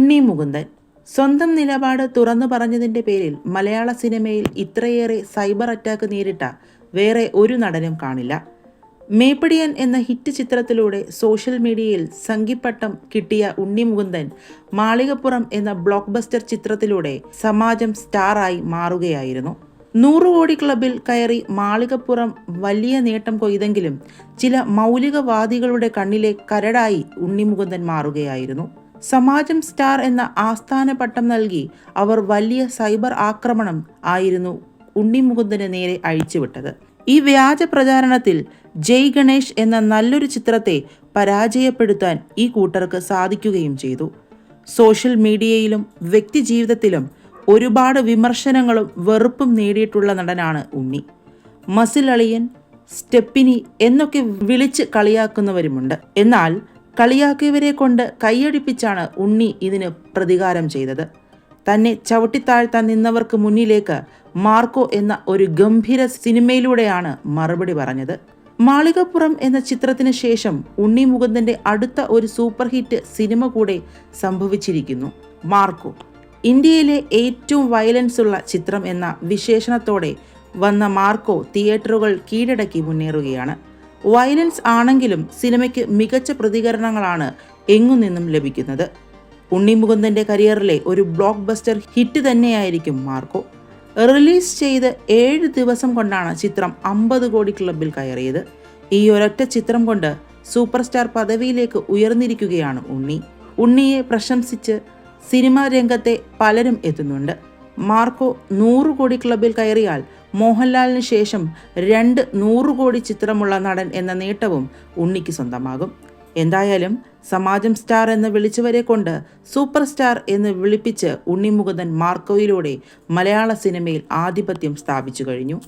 ഉണ്ണി മുകുന്ദൻ സ്വന്തം നിലപാട് തുറന്നു പറഞ്ഞതിന്റെ പേരിൽ മലയാള സിനിമയിൽ ഇത്രയേറെ സൈബർ അറ്റാക്ക് നേരിട്ട വേറെ ഒരു നടനും കാണില്ല. മേപ്പടിയൻ എന്ന ഹിറ്റ് ചിത്രത്തിലൂടെ സോഷ്യൽ മീഡിയയിൽ സംഘിപ്പട്ടം കിട്ടിയ ഉണ്ണി മുകുന്ദൻ മാളികപ്പുറം എന്ന ബ്ലോക്ക് ബസ്റ്റർ ചിത്രത്തിലൂടെ സമാജം സ്റ്റാറായി മാറുകയായിരുന്നു. നൂറ് കോടി ക്ലബിൽ കയറി മാളികപ്പുറം വലിയ നേട്ടം കൊയ്തെങ്കിലും ചില മൗലികവാദികളുടെ കണ്ണിലെ കരടായി ഉണ്ണിമുകുന്ദൻ മാറുകയായിരുന്നു. സമാജം സ്റ്റാർ എന്ന ആസ്ഥാന പട്ടം നൽകി അവർ വലിയ സൈബർ ആക്രമണം ആയിരുന്നു ഉണ്ണി ഉണ്ണിമുകുന്ദന് നേരെ അഴിച്ചുവിട്ടത്. ഈ വ്യാജ പ്രചാരണത്തിൽ ജയ് ഗണേഷ് എന്ന നല്ലൊരു ചിത്രത്തെ പരാജയപ്പെടുത്താൻ ഈ കൂട്ടർക്ക് സാധിക്കുകയും ചെയ്തു. സോഷ്യൽ മീഡിയയിലും വ്യക്തി ജീവിതത്തിലും ഒരുപാട് വിമർശനങ്ങളും വെറുപ്പും നേടിയിട്ടുള്ള നടനാണ് ഉണ്ണി. മസിലളിയൻ സ്റ്റെപ്പിനി എന്നൊക്കെ വിളിച്ച് കളിയാക്കുന്നവരുമുണ്ട്. എന്നാൽ കളിയാക്കിയവരെ കൊണ്ട് കൈയടിപ്പിച്ചാണ് ഉണ്ണി ഇതിന് പ്രതികാരം ചെയ്തത്. തന്നെ ചവിട്ടിത്താഴ്ത്താൻ നിന്നവർക്ക് മുന്നിലേക്ക് മാർക്കോ എന്ന ഒരു ഗംഭീര സിനിമയിലൂടെയാണ് മറുപടി പറഞ്ഞത്. മാളികപ്പുറം എന്ന ചിത്രത്തിന് ശേഷം ഉണ്ണി മുകുന്ദന്റെ അടുത്ത ഒരു സൂപ്പർ ഹിറ്റ് സിനിമ കൂടെ സംഭവിച്ചിരിക്കുന്നു മാർക്കോ. ഇന്ത്യയിലെ ഏറ്റവും വയലൻസ് ഉള്ള ചിത്രം എന്ന വിശേഷണത്തോടെ വന്ന മാർക്കോ തിയേറ്ററുകൾ കീഴടക്കി മുന്നേറുകയാണ്. വയലൻസ് ആണെങ്കിലും സിനിമയ്ക്ക് മികച്ച പ്രതികരണങ്ങളാണ് എങ്ങുനിന്നും ലഭിക്കുന്നത്. ഉണ്ണി മുകുന്ദന്റെ കരിയറിലെ ഒരു ബ്ലോക്ക് ബസ്റ്റർ ഹിറ്റ് തന്നെയായിരിക്കും മാർക്കോ. റിലീസ് ചെയ്ത് ഏഴ് ദിവസം കൊണ്ടാണ് ചിത്രം അമ്പത് കോടി ക്ലബിൽ കയറിയത്. ഈ ഒരൊറ്റ ചിത്രം കൊണ്ട് സൂപ്പർ സ്റ്റാർ പദവിയിലേക്ക് ഉയർന്നിരിക്കുകയാണ് ഉണ്ണി. ഉണ്ണിയെ പ്രശംസിച്ച് സിനിമാ രംഗത്തെ പലരും എത്തുന്നുണ്ട്. മാർക്കോ നൂറ് കോടി ക്ലബിൽ കയറിയാൽ മോഹൻലാലിന് ശേഷം രണ്ട് നൂറ് കോടി ചിത്രമുള്ള നടൻ എന്ന നേട്ടവും ഉണ്ണിക്ക് സ്വന്തമാകും. എന്തായാലും സമാജം സ്റ്റാർ എന്ന് വിളിച്ചവരെ കൊണ്ട് സൂപ്പർ സ്റ്റാർ എന്ന് വിളിപ്പിച്ച് ഉണ്ണിമുകുന്ദൻ മാർക്കോയിലൂടെ മലയാള സിനിമയിൽ ആധിപത്യം സ്ഥാപിച്ചു കഴിഞ്ഞു.